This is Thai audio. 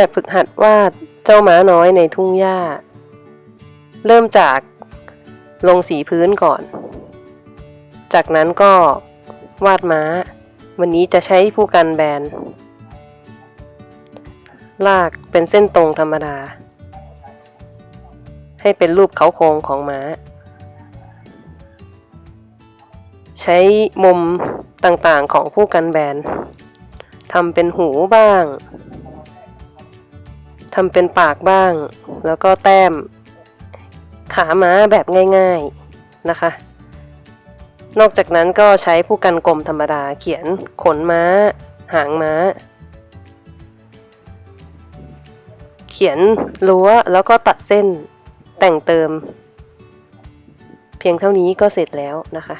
แบบฝึกหัดวาดเจ้าม้าน้อยในทุ่งหญ้า เริ่มจากลงสีพื้นก่อน จากนั้นก็วาดม้า วันนี้จะใช้ผู้กันแบน ลากเป็นเส้นตรงธรรมดา ให้เป็นรูปเขาโครงของม้า ใช้มุมต่างๆของผู้กันแบนทำเป็นหูบ้าง ทำเป็นปากบ้าง แล้วก็แต้ม ขาม้าแบบง่ายๆนะคะ นอกจากนั้นก็ใช้ผู้กันกลมธรรมดาเขียนขนม้า หางม้า เขียนรั้วแล้วก็ตัดเส้นแต่งเติม เพียงเท่านี้ก็เสร็จแล้วนะคะ